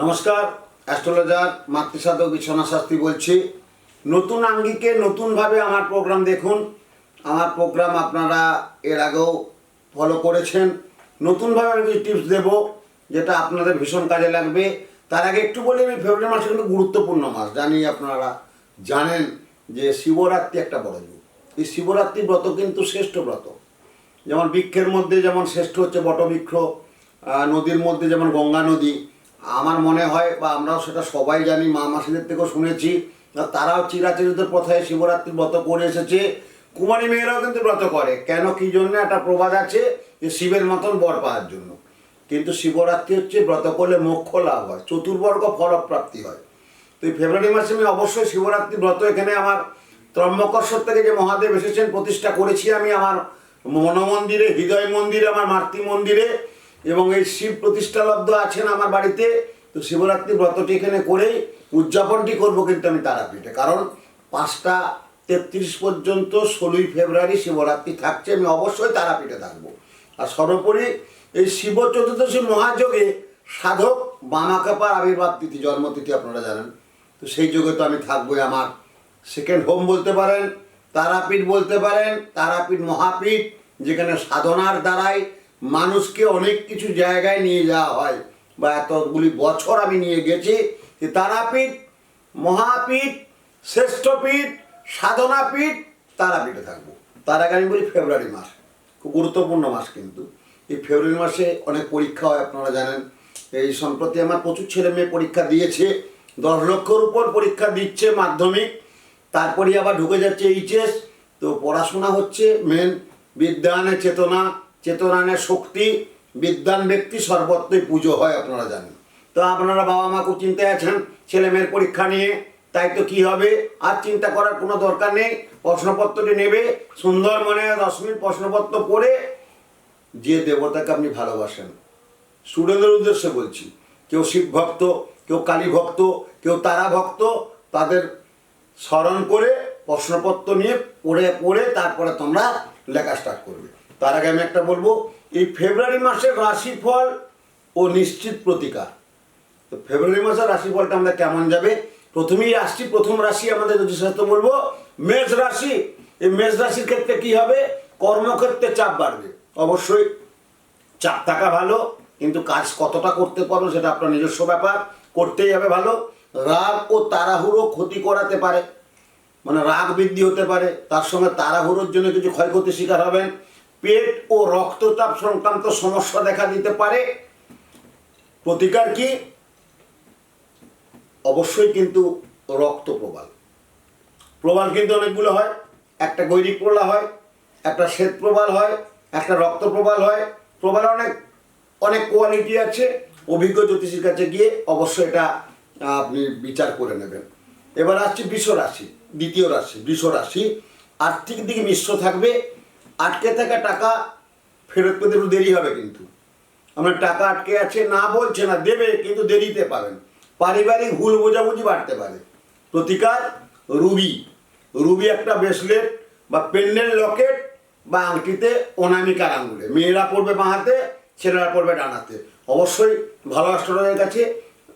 নমস্কার, অ্যাস্ট্রোলজার, মাতৃসাধক বিছনা শাস্ত্রী বলছি। নতুন আঙ্গিকে নতুনভাবে আমার প্রোগ্রাম দেখুন। আমার প্রোগ্রাম আপনারা এর আগেও ফলো করেছেন। নতুনভাবে আমি টিপস দেবো, যেটা আপনাদের ভীষণ কাজে লাগবে। তার আগে একটু বলি, আমি ফেব্রুয়ারি মাসে কিন্তু গুরুত্বপূর্ণ মাস। জানি আপনারা জানেন যে শিবরাত্রি একটা বড় যুগ। এই শিবরাত্রি ব্রত কিন্তু শ্রেষ্ঠ ব্রত। যেমন বৃক্ষের মধ্যে যেমন শ্রেষ্ঠ হচ্ছে বটবৃক্ষ নদীর মধ্যে যেমন গঙ্গা নদী আমার মনে হয়, বা আমরাও সেটা সবাই জানি, মা মাসিদের থেকেও শুনেছি তারাও চিরাচরিত প্রথায় শিবরাত্রি ব্রত করে এসেছে। কুমারী মেয়েরাও কিন্তু ব্রত করে। কেন, কি জন্য? একটা প্রবাদ আছে যে শিবের মতন বর পাওয়ার জন্য। কিন্তু শিবরাত্রি হচ্ছে ব্রত করলে মোক্ষ লাভ হয়, চতুর্বর্গ ফলপ্রাপ্তি হয়। তো এই ফেব্রুয়ারি মাসে আমি অবশ্যই শিবরাত্রি ব্রত এখানে আমার ত্রম্বকর্ষর থেকে যে মহাদেব এসেছেন প্রতিষ্ঠা করেছি আমি আমার মনমন্দিরে, হৃদয় মন্দিরে, আমার মাতৃ মন্দিরে। এবং এই শিব প্রতিষ্ঠালব্ধ আছেন আমার বাড়িতে, তো শিবরাত্রি ব্রতটি এখানে করেই উদযাপনটি করব কিন্তু আমি তারাপীঠে। কারণ পাঁচটা তেত্রিশ পর্যন্ত ষোলোই ফেব্রুয়ারি শিবরাত্রি থাকছে, আমি অবশ্যই তারাপীঠে থাকব। আর সর্বোপরি এই শিব চতুর্দশী মহাযোগে সাধক বামাকাপার আবির্ভাব তিথি, জন্মতিথি আপনারা জানেন। তো সেই যোগে তো আমি থাকবোই আমার। সেকেন্ড হোম বলতে পারেন, তারাপীঠ বলতে পারেন, তারাপীঠ মহাপীঠ, যেখানে সাধনার দ্বারাই মানুষকে অনেক কিছু জায়গায় নিয়ে যাওয়া হয় বা এতগুলি বছর আমি নিয়ে গেছি যে তারাপীঠ, মহাপীঠ, শ্রেষ্ঠপীঠ, সাধনাপীঠ, তারাপীঠে থাকব। তার আগে আমি বলি ফেব্রুয়ারি মাস, খুব গুরুত্বপূর্ণ মাস কিন্তু। এই ফেব্রুয়ারি মাসে অনেক পরীক্ষা হয়, আপনারা জানেন। এই সম্প্রতি আমার প্রচুর ছেলে মেয়ে পরীক্ষা দিয়েছে, দশ লক্ষর উপর পরীক্ষা দিচ্ছে মাধ্যমিক। তারপরে আবার ঢুকে যাচ্ছে এইচএস, তো পড়াশোনা হচ্ছে মেন বিদ্যায়নের চেতনা। চেতনানের শক্তি বিদ্যান ব্যক্তি সর্বত্রই পুজো হয়, আপনারা জানেন। তো আপনারা বাবা মা খুব চিন্তায় আছেন ছেলে মেয়ের পরীক্ষা নিয়ে, তাই তো কী হবে? আর চিন্তা করার কোনো দরকার নেই, প্রশ্নপত্রটি নেবে, সুন্দর মনে দশ মিনিট প্রশ্নপত্র পড়ে, যে দেবতাকে আপনি ভালোবাসেন। স্টুডেন্টদের উদ্দেশ্যে বলছি, কেউ শিব ভক্ত, কেউ কালী ভক্ত, কেউ তারা ভক্ত, তাদের স্মরণ করে প্রশ্নপত্র নিয়ে পড়ে পড়ে, তারপরে তোমরা লেখা স্টার্ট করবে। তার আগে আমি একটা বলব, এই ফেব্রুয়ারি মাসের রাশিফল ও নিশ্চিত প্রতিকার। তো ফেব্রুয়ারি মাসের রাশিফলটা আমরা কেমন যাবে? প্রথমেই আসছি, প্রথম রাশি আমাদের জ্যোতিষশাস্ত্র বলব, মেষ রাশি। এই মেষ রাশির ক্ষেত্রে কি হবে? কর্মক্ষেত্রে চাপ বাড়বে। অবশ্যই চাপ থাকা ভালো, কিন্তু কাজ কতটা করতে পারো সেটা আপনার নিজস্ব ব্যাপার, করতেই হবে ভালো। রাগ ও তাড়াহুড়ো ক্ষতি করাতে পারে মানে রাগ বৃদ্ধি হতে পারে, তার সঙ্গে তাড়াহুড়োর জন্য কিছু ক্ষয়ক্ষতির শিকার হবেন। পেট ও রক্তচাপ সংক্রান্ত সমস্যা দেখা দিতে পারে। প্রতিকার কি? অবশ্যই কিন্তু রক্ত প্রবাল। প্রবাল কিন্তু অনেকগুলো হয়। একটা গৈরিক প্রলা হয়, একটা শ্বেত প্রবাল হয়, একটা রক্ত প্রবাল হয়। প্রবাল অনেক অনেক কোয়ালিটি আছে। অভিজ্ঞ জ্যোতিষীর কাছে গিয়ে অবশ্যই এটা আপনি বিচার করে নেবেন। এবার আসছে বৃষ রাশি, দ্বিতীয় রাশি, বৃষ রাশি। আর্থিক দিকে মিশ্র থাকবে। আটকে থাকা টাকা ফেরত পেতে একটু দেরি হবে কিন্তু। আমার টাকা আটকে আছে, না বলছে না, দেবে, কিন্তু দেরিতে পাবেন। পারিবারিক ভুল বোঝাবুঝি বাড়তে পারে। প্রতিকার, রুবি। রুবি একটা ব্রেসলেট বা পেন্ডেল লকেট বা আংটিতে অনামিকার আঙুলে। মেয়েরা পড়বে বাঁহাতে, ছেলেরা পড়বে ডানাতে। অবশ্যই ভালো অ্যাস্ট্রোলজের কাছে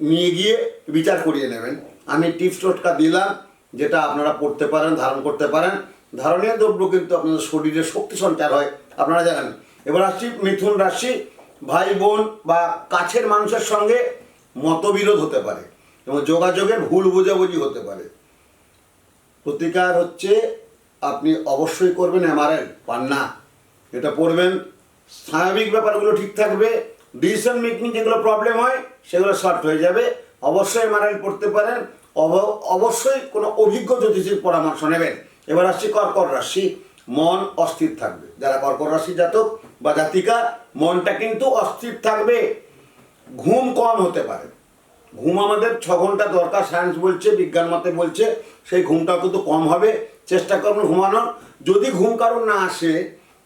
নিয়ে গিয়ে বিচার করিয়ে নেবেন। আমি টিপস টোটকা দিলাম, যেটা আপনারা পড়তে পারেন, ধারণ করতে পারেন। ধারণীয় দ্রব্য কিন্তু আপনাদের শরীরে শক্তি সঞ্চার হয়, আপনারা জানেন। এবার আসছি মিথুন রাশি, ভাই, বোন বা কাছের মানুষের সঙ্গে মতবিরোধ হতে পারে এবং যোগাযোগের ভুল বোঝাবুঝি হতে পারে। প্রতিকার হচ্ছে আপনি অবশ্যই করবেন এমআরএল পান্না এটা পড়বেন, স্বাভাবিক ব্যাপারগুলো ঠিক থাকবে ডিসিশন মেকিং যেগুলো প্রবলেম হয়, সেগুলো সলভ হয়ে যাবে। অবশ্যই এমআরএল পড়তে পারেন, অব- অবশ্যই কোনো অভিজ্ঞ জ্যোতিষীর পরামর্শ নেবেন। এবার আসছি কর্কট রাশি। মন অস্থির থাকবে। যারা কর্কট রাশি জাতক বা জাতিকা, মনটা কিন্তু অস্থির থাকবে। ঘুম কম হতে পারে। ঘুম আমাদের ছ ঘণ্টা দরকার সায়েন্স বলছে, বিজ্ঞান মতে বলছে, সেই ঘুমটাও কিন্তু কম হবে। চেষ্টা করবেন ঘুমানোর। যদি ঘুম কারণ না আসে,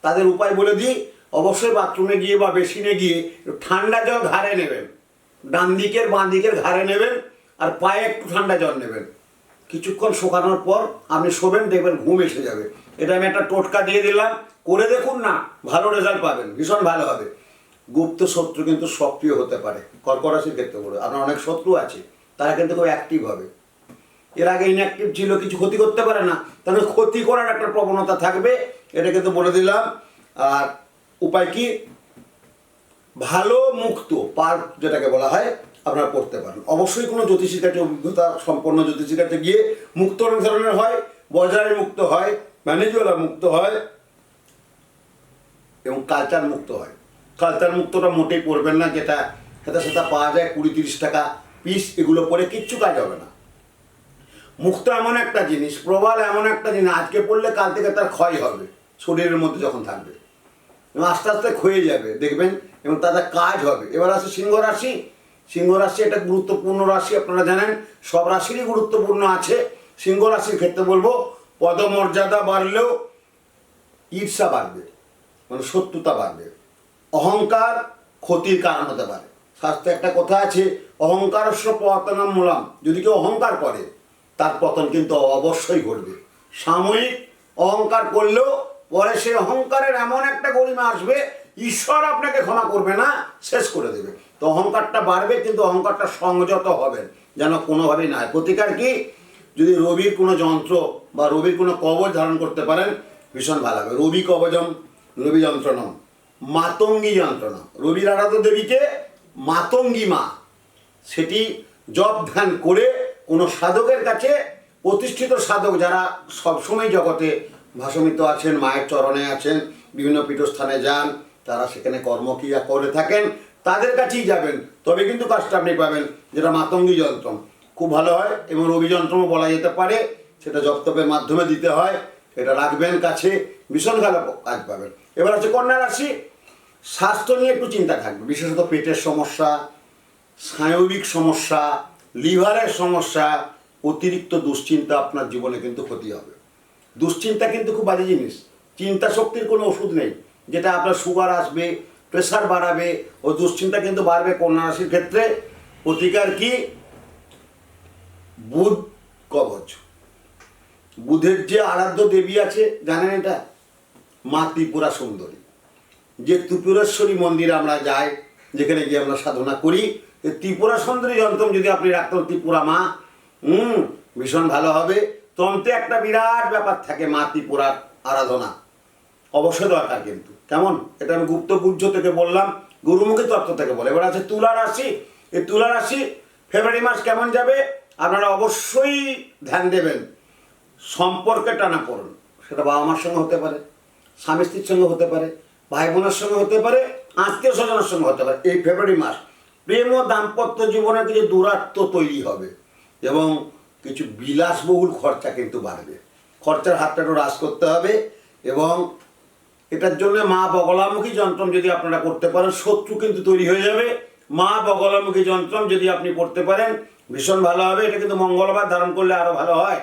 তাদের উপায় বলে দিই, অবশ্যই বাথরুমে গিয়ে বা বেসিনে গিয়ে ঠান্ডা জল ঘাড়ে নেবেন। ডান দিকের বাঁ দিকের ঘাড়ে নেবেন, আর পায়ে একটু ঠান্ডা জল নেবেন। কিছুক্ষণ শুকানোর পর আপনি শোবেন, দেখবেন ঘুম এসে যাবে। এটা আমি একটা টোটকা দিয়ে দিলাম। করে দেখুন না, ভালো রেজাল্ট পাবেন, ভীষণ ভালো হবে। গুপ্ত শত্রু কিন্তু সক্রিয় হতে পারে কর্কট রাশির ক্ষেত্রে বলে আপনার অনেক শত্রু আছে, তারা কিন্তু খুব অ্যাক্টিভ হবে। এর আগে ইনঅ্যাক্টিভ ছিল, কিছু ক্ষতি করতে পারে না। তাহলে ক্ষতি করার একটা প্রবণতা থাকবে, এটা কিন্তু বলে দিলাম। আর উপায় কি? ভালো মুক্ত পার্ক যেটাকে বলা হয় আপনারা পড়তে পারেন। অবশ্যই কোনো জ্যোতিষীর কাছে অভিজ্ঞতা সম্পন্ন জ্যোতিষীর কাছে গিয়ে মুক্ত অনেক ধরনের হয় বজারের মুক্ত হয় ম্যানেজওয়ালা মুক্ত হয় এবং কালচার মুক্ত হয়। কালচার মুক্তটা মোটেই পড়বেন না, যেটা সেটা সেটা পাওয়া যায় কুড়ি তিরিশ টাকা পিস এগুলো পরে কিচ্ছু কাজ হবে না। মুক্ত এমন একটা জিনিস, প্রবাল এমন একটা জিনিস, আজকে পড়লে কাল থেকে তার ক্ষয় হবে, শরীরের মধ্যে যখন থাকবে। এবং আস্তে আস্তে ক্ষয়ে যাবে, দেখবেন? এবং তাদের কাজ হবে। এবার আছে সিংহ রাশি সিংহ রাশি একটা গুরুত্বপূর্ণ রাশি, আপনারা জানেন, সব রাশিরই গুরুত্বপূর্ণ আছে। সিংহ রাশির ক্ষেত্রে বলব, পদমর্যাদা বাড়লেও ঈর্ষা বাড়বে মানে শত্রুতা বাড়বে। অহংকার ক্ষতির কারণ হতে পারে। শাস্ত্রে একটা কথা আছে অহংকারস্য পতনম মূলাম। যদি কেউ অহংকার করে, তার পতন কিন্তু অবশ্যই ঘটবে। সাময়িক অহংকার করলেও পরে সে অহংকারের এমন একটা গরিমা আসবে, ঈশ্বর আপনাকে ক্ষমা করবে না, শেষ করে দেবে। তো অহংকারটা বাড়বে, কিন্তু অহংকারটা সংযত হবে, যেন কোনোভাবেই না হয়। প্রতিকার কি? যদি রবির কোনো যন্ত্র বা রবির কোনো কবচ ধারণ করতে পারেন, ভীষণ ভালো হবে। রবি কবচম, রবি যন্ত্রণম। মাতঙ্গী যন্ত্রণা। রবির আরাধ্য দেবীকে মাতঙ্গী মা। সেটি জপ ধ্যান করে কোনো সাধকের কাছে প্রতিষ্ঠিত সাধক যারা সবসময় জগতে ভাসমিত আছেন, মায়ের চরণে আছেন, বিভিন্ন পীঠস্থানে যান, তারা সেখানে কর্মক্রিয়া করে থাকেন। তাদের কাছেই যাবেন, তবে কিন্তু কাজটা আপনি পাবেন, যেটা মাতঙ্গী যন্ত্র খুব ভালো হয় এবং রবি যন্ত্রও বলা যেতে পারে, সেটা জপতপের মাধ্যমে দিতে হয় এটা রাখবেন কাছে, ভীষণ ভালো কাজ পাবেন। এবার আছে কন্যা রাশি, স্বাস্থ্য নিয়ে একটু চিন্তা থাকবে, বিশেষত পেটের সমস্যা স্নায়বিক সমস্যা, লিভারের সমস্যা, অতিরিক্ত দুশ্চিন্তা আপনার জীবনে কিন্তু ক্ষতি হবে। দুশ্চিন্তা কিন্তু খুব বাজে জিনিস, চিন্তা শক্তির কোনো ওষুধ নেই, যেটা আপনার সুগার আসবে প্রেশার বাড়াবে ও দুশ্চিন্তা কিন্তু বাড়বে কন্যা রাশির ক্ষেত্রে। প্রতিকার কি? বুধ কবচ। বুধের যে আরাধ্য দেবী আছে, জানেন এটা? মা ত্রিপুরা সুন্দরী। যে ত্রিপুরেশ্বরী মন্দিরে আমরা যাই, যেখানে গিয়ে আমরা সাধনা করি ত্রিপুরা সুন্দরী যন্ত্র যদি আপনি রাখতেন ত্রিপুরা মা, হুম, ভীষণ ভালো হবে। তন্ত্রে একটা বিরাট ব্যাপার থাকে মা ত্রিপুরার আরাধনা। অবশ্যই দরকার কিন্তু। কেমন? এটা আমি গুপ্ত গুজ্জ থেকে বললাম, গুরুমুখী তত্ত্ব থেকে বলে এবার আছে তুলা রাশি। এই তুলা রাশি ফেব্রুয়ারি মাস কেমন যাবে? আপনারা অবশ্যই ধ্যান দেবেন। সম্পর্কে টানা পড়ুন। সেটা বাবা মার সঙ্গে হতে পারে, স্বামী স্ত্রীর সঙ্গে হতে পারে ভাই বোনের সঙ্গে হতে পারে আত্মীয় স্বজনের সঙ্গে হতে পারে। এই ফেব্রুয়ারি মাস প্রেম ও দাম্পত্য জীবনে কিছু দূরত্ব তৈরি হবে এবং কিছু বিলাসবহুল খরচা কিন্তু বাড়বে। খরচার হাতটা একটু হ্রাস করতে হবে এবং এটার জন্য মা বগলামুখী যন্ত্রম যদি আপনারা করতে পারেন, শত্রু কিন্তু তৈরি হয়ে যাবে। মা বগলামুখী যন্ত্রম যদি আপনি করতে পারেন, ভীষণ ভালো হবে। এটা কিন্তু মঙ্গলবার ধারণ করলে আরও ভালো হয়।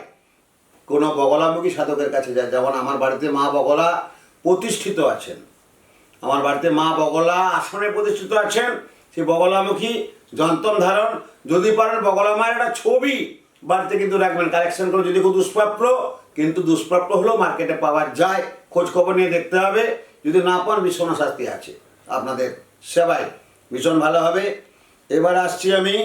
কোনো বগলামুখী সাধকের কাছে যায়। যেমন আমার বাড়িতে মা বগলা প্রতিষ্ঠিত আছেন। আমার বাড়িতে মা বগলা আসনে প্রতিষ্ঠিত আছেন। সেই বগলামুখী যন্ত্রম ধারণ যদি পারেন, বগলা মায়ের একটা ছবি বাড়িতে কিন্তু রাখবেন। কালেকশন করে যদি খুব দুষ্প্রাপ্য, কিন্তু দুষ্প্রাপ্য হলেও মার্কেটে পাওয়া যায়। খোঁজ খবর নিয়ে দেখতে হবে। যদি না পান ভীষণ শাস্তি আছে। আপনাদের সেবায় ভীষণ ভালো হবে। এবার আসছি আমি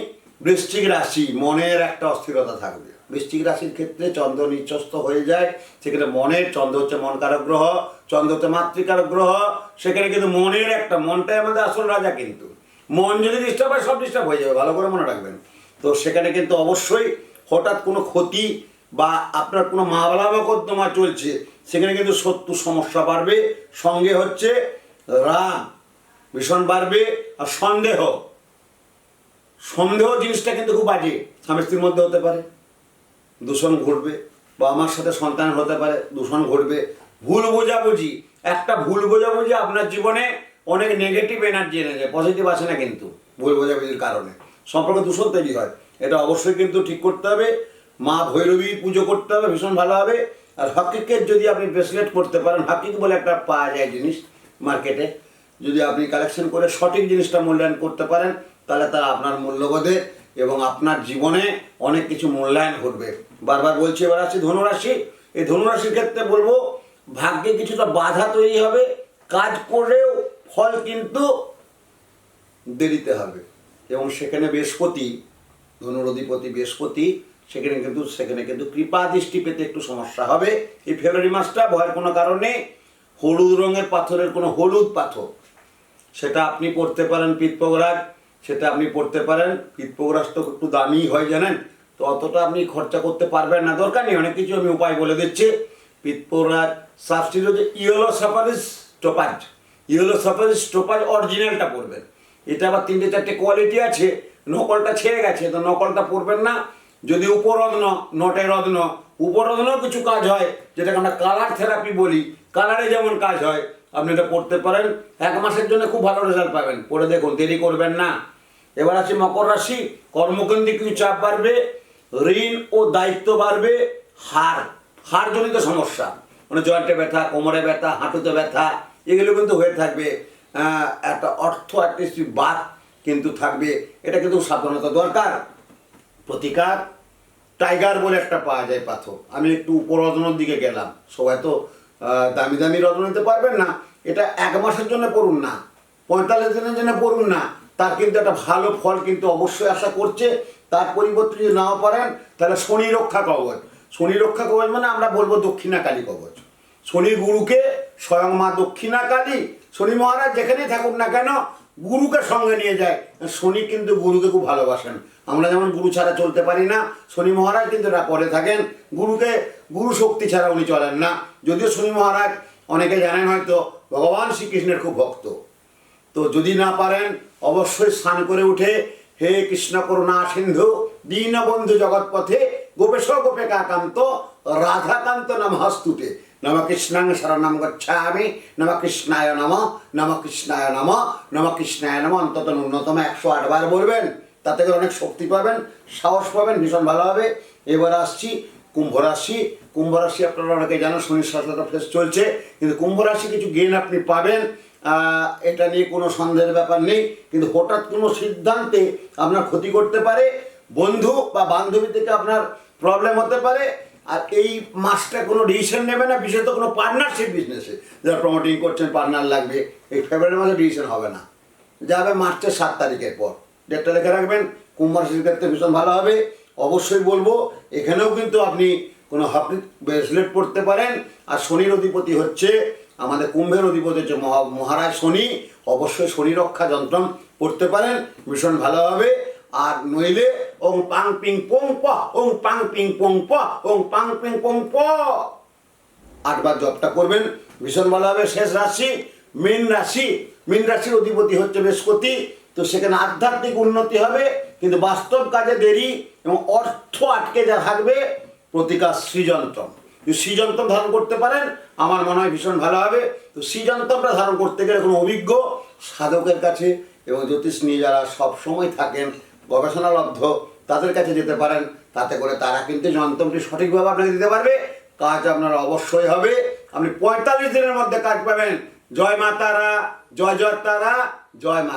বৃশ্চিক রাশি। মনের একটা অস্থিরতা থাকবে। বৃশ্চিক রাশির ক্ষেত্রে চন্দ্র নিচস্ত হয়ে যায়। সেখানে মনের, চন্দ্র হচ্ছে মন কারক গ্রহ, চন্দ্র হচ্ছে মাতৃকারক গ্রহ। সেখানে কিন্তু মনের একটা, মনটাই আমাদের আসল রাজা কিন্তু। মন যদি ডিস্টার্ব হয়, সব ডিস্টার্ব হয়ে যাবে। ভালো করে মনে রাখবেন। তো সেখানে কিন্তু অবশ্যই হঠাৎ কোনো ক্ষতি বা আপনার কোনো মামলা মোকদ্দমা চলছে সেখানে কিন্তু শত্রু সমস্যা বাড়বে, সঙ্গে হচ্ছে রাগ ভীষণ বাড়বে আর সন্দেহ। সন্দেহ জিনিসটা কিন্তু খুব বাজে, স্বামী স্ত্রীর মধ্যে হতে পারে। দূষণ ঘটবে বা আমার সাথে সন্তান হতে পারে, দূষণ ঘটবে। ভুল বোঝাবুঝি, একটা ভুল বোঝাবুঝি আপনার জীবনে অনেক নেগেটিভ এনার্জি এনে যায় পজিটিভ আসে না কিন্তু ভুল বোঝাবুঝির কারণে। সম্পর্কে দূষণ তৈরি হয়, এটা অবশ্যই কিন্তু ঠিক করতে হবে। মা ভৈরবী পুজো করতে হবে, ভীষণ ভালো হবে। আর হকিকের যদি আপনি ব্রেসলেট করতে পারেন, হকিক বলে একটা পাওয়া যায় জিনিস মার্কেটে যদি আপনি কালেকশন করে সঠিক জিনিসটা মূল্যায়ন করতে পারেন, তাহলে তারা আপনার মূল্যবোধে এবং আপনার জীবনে অনেক কিছু মূল্যায়ন ঘটবে। বারবার বলছি, এবার আসছি ধনুরাশি। এই ধনুরাশির ক্ষেত্রে বলব, ভাগ্যে কিছুটা বাধা তৈরি হবে, কাজ করলেও ফল কিন্তু দেরিতে হবে। এবং সেখানে বৃহস্পতি, ধনুর অধিপতি বৃহস্পতি সেখানে কিন্তু সেখানে কিন্তু কৃপা দৃষ্টি পেতে একটু সমস্যা হবে। এই ফেব্রুয়ারি মাসটা ভয়ের কোনো কারণে হলুদ রঙের পাথরের কোনো হলুদ পাথর, সেটা আপনি পড়তে পারেন পিতপোগরাজ সেটা আপনি পড়তে পারেন। পিতপোগরাজ তো একটু দামি হয় জানেন, তো অতটা আপনি খরচা করতে পারবেন না, দরকার নেই, অনেক কিছু আমি উপায় বলে দিচ্ছি। পিতপোগরাজ সাবস্টিট হচ্ছে ইয়েলো সাফারিস স্টোপাজ ইয়েলো সাফারিস স্টোপাজ অরিজিনালটা পড়বেন এটা আবার তিনটে চারটে কোয়ালিটি আছে, নকলটা ছেড়ে গেছে, তো নকলটা পড়বেন না যদি উপরত্ন নটে রত্ন উপরত্নও কিছু কাজ হয়, যেটাকে আমরা কালার থেরাপি বলি কালারে যেমন কাজ হয়, আপনি এটা পড়তে পারেন, এক মাসের জন্য খুব ভালো রেজাল্ট পাবেন। পড়ে দেখুন, দেরি করবেন না। এবার আছে মকর রাশি, কর্মকেন্দ্রিক কিছু চাপ বাড়বে, ঋণ ও দায়িত্ব বাড়বে হার হাড়জনিত সমস্যা মানে জয়েন্টে ব্যথা, কোমরে ব্যথা, হাঁটুতে ব্যথা, এগুলো কিন্তু হয়ে থাকবে একটা অর্থ একটা বাদ কিন্তু থাকবে, এটা কিন্তু সাবধানতা দরকার। প্রতিকার, টাইগার বলে একটা পাওয়া যায় পাথর। আমি একটু উপর রত্নর দিকে গেলাম। সবাই তো দামি দামি রত্ন নিতে পারবেন না। এটা এক মাসের জন্য পড়ুন না। পঁয়তাল্লিশ দিনের জন্য পড়ুন না। তার কিন্তু একটা ভালো ফল কিন্তু অবশ্যই আশা করছে। তার পরিবর্তে যদি নাও পারেন, তাহলে শনি রক্ষা কবচ। শনি রক্ষা কবচ মানে আমরা বলব দক্ষিণা কালী কবচ। শনি গুরুকে স্বয়ং মা দক্ষিণা কালী। শনি মহারাজ যেখানেই থাকুন না কেন গুরুকে সঙ্গে নিয়ে যায়। শনি কিন্তু গুরুকে খুব ভালোবাসেন। আমরা যেমন গুরু ছাড়া চলতে পারি না, শনি মহারাজ কিন্তু এটা করে থাকেন। গুরুকে, গুরু শক্তি ছাড়া উনি চলেন না। যদিও শনি মহারাজ, অনেকে জানেন হয়তো, ভগবান শ্রীকৃষ্ণের খুব ভক্ত। তো যদি না পারেন, অবশ্যই স্নান করে উঠে, হে কৃষ্ণ করুণা সিন্ধু, দীনবন্ধু জগৎপথে, গোপেশ গোপে কাকান্ত রাধাকান্ত নমস্তুতে। নম কৃষ্ণাং শরণম গচ্ছামি, নম কৃষ্ণায় নম নম কৃষ্ণায় নম নম কৃষ্ণায় নম, অন্তত ন্যূনতম একশো আটবার বলবেন। তাতে করে অনেক শক্তি পাবেন, সাহস পাবেন, ভীষণ ভালো হবে। এবার আসছি কুম্ভ রাশি। কুম্ভ রাশি আপনারা অনেকে জানেন, শনি শাসনটা ফেস চলছে, কিন্তু কুম্ভ রাশি কিছু গেন আপনি পাবেন। এটা নিয়ে কোনো সন্দেহের ব্যাপার নেই, কিন্তু হঠাৎ কোনো সিদ্ধান্তে আপনার ক্ষতি করতে পারে, বন্ধু বা বান্ধবী থেকে আপনার প্রবলেম হতে পারে আর এই মাসটা কোনো ডিসিশন নেবে না, বিশেষত কোনো পার্টনারশিপ বিজনেসে যারা প্রমোটিং করছেন পার্টনার লাগবে, এই ফেব্রুয়ারি মাসে ডিসিশন হবে না। যাবে মার্চের সাত তারিখের পর। ডেটটা লিখে রাখবেন, কুম্ভ রাশির ক্ষেত্রে ভীষণ ভালো হবে। অবশ্যই বলব, এখানেও কিন্তু আপনি কোনো হাফি ব্রেসলেট পড়তে পারেন। আর শনির অধিপতি হচ্ছে আমাদের কুম্ভের অধিপতি হচ্ছে মহা- মহারাজ শনি। অবশ্যই শনি রক্ষা যন্ত্র পড়তে পারেন, ভীষণ ভালো হবে। আর নইলে ওং পাং পিং পোং প ওং পাং পিং পোং প ওং পাং পিং পোং প আটবার জবটা করবেন। ভীষণ ভালো হবে। শেষ রাশি, মীন রাশি। মীন রাশির অধিপতি হচ্ছে বৃহস্পতি। তো সেখানে আধ্যাত্মিক উন্নতি হবে, কিন্তু বাস্তব কাজে দেরি এবং অর্থ আটকে যা থাকবে, প্রতিকার সৃজনতম। সৃজনতম ধারণ করতে পারেন, আমার মনে হয় ভীষণ ভালো হবে। তো সৃজনতমটা ধারণ করতে গেলে কোনো অভিজ্ঞ সাধকের কাছে এবং জ্যোতিষ নিয়ে যারা সব সময় থাকেন গবেষণালব্ধ তাদের কাছে যেতে পারেন, তাতে করে তারা কিন্তু যন্ত্রটি সঠিকভাবে আপনাকে দিতে পারবে। কাজ আপনার অবশ্যই হবে। আপনি পঁয়তাল্লিশ দিনের মধ্যে কাজ পাবেন। জয় মাতারা জয় জয় তারা, জয় মা